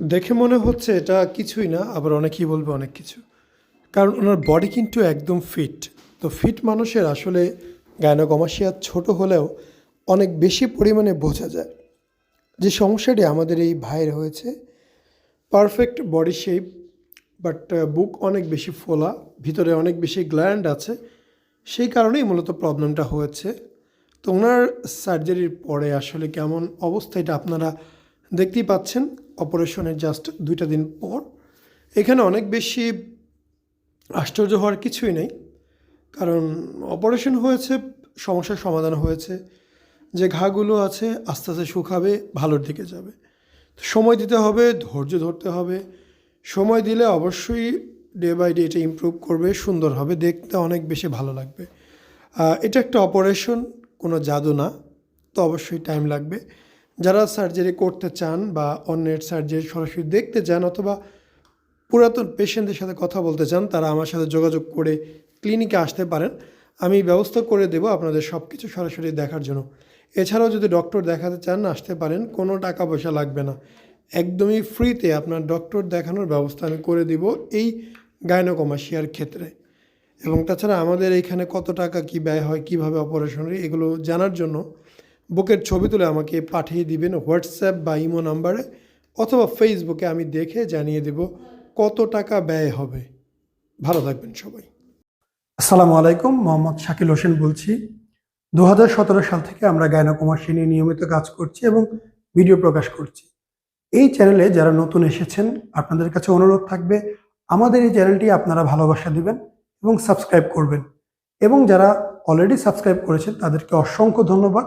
দেখে মনে হচ্ছে এটা কিছুই না, আবার অনেকেই বলবে অনেক কিছু। কারণ ওনার বডি কিন্তু একদম ফিট তো ফিট মানুষের আসলে গায়নোকমাসিয়া ছোট হলেও অনেক বেশি পরিমাণে বোঝা যায়। যে সমস্যাটি আমাদের এই ভাইয়ের হয়েছে পারফেক্ট বডি শেপ বাট বুক অনেক বেশি ফোলা, ভিতরে অনেক বেশি গ্ল্যান্ড আছে, সেই কারণেই মূলত প্রবলেমটা হয়েছে। তো ওনার সার্জারির পরে আসলে কেমন অবস্থা, এটা আপনারা দেখতেই পাচ্ছেন। অপারেশনের জাস্ট দুইটা দিন পর। এখানে অনেক বেশি আশ্চর্য হওয়ার কিছুই নেই, কারণ অপারেশন হয়েছে, সমস্যার সমাধান হয়েছে, যে ঘাগুলো আছে আস্তে আস্তে শুকাবে, ভালোর দিকে যাবে। সময় দিতে হবে, ধৈর্য ধরতে হবে। সময় দিলে অবশ্যই ডে বাই ডে এটা ইমপ্রুভ করবে, সুন্দর হবে, দেখতে অনেক বেশি ভালো লাগবে। এটা একটা অপারেশন, কোনো জাদু না, তো অবশ্যই টাইম লাগবে। যারা সার্জারি করতে চান বা অন্যের সার্জারি সরাসরি দেখতে চান অথবা পুরাতন পেশেন্টদের সাথে কথা বলতে চান, তারা আমার সাথে যোগাযোগ করে ক্লিনিকে আসতে পারেন। আমি ব্যবস্থা করে দেব আপনাদের সব কিছু সরাসরি দেখার জন্য। এছাড়াও যদি ডক্টর দেখাতে চান, আসতে পারেন, কোনো টাকা পয়সা লাগবে না। একদমই ফ্রিতে আপনার ডক্টর দেখানোর ব্যবস্থা আমি করে দিব এই গায়নোকমাসিয়ার ক্ষেত্রে। এবং তাছাড়া আমাদের এইখানে কত টাকা কি ব্যয় হয়, কীভাবে অপারেশন এগুলো জানার জন্য বুকের ছবি তুলে আমাকে পাঠিয়ে দিবেন হোয়াটসঅ্যাপ বা ইমো নাম্বারে অথবা ফেসবুকে আমি দেখে জানিয়ে দেব কত টাকা ব্যয় হবে। ভালো থাকবেন সবাই। আসসালামু আলাইকুম, মোহাম্মদ শাকিল হোসেন বলছি। দু হাজার সতেরো সাল থেকে আমরা গায়নাকুমাসী নিয়ে নিয়মিত কাজ করছি এবং ভিডিও প্রকাশ করছি। এই চ্যানেলে যারা নতুন এসেছেন, আপনাদের কাছে অনুরোধ থাকবে, আমাদের এই চ্যানেলটি আপনারা ভালোবাসা দিবেন এবং সাবস্ক্রাইব করবেন। এবং যারা অলরেডি সাবস্ক্রাইব করেছেন, তাদেরকে অসংখ্য ধন্যবাদ।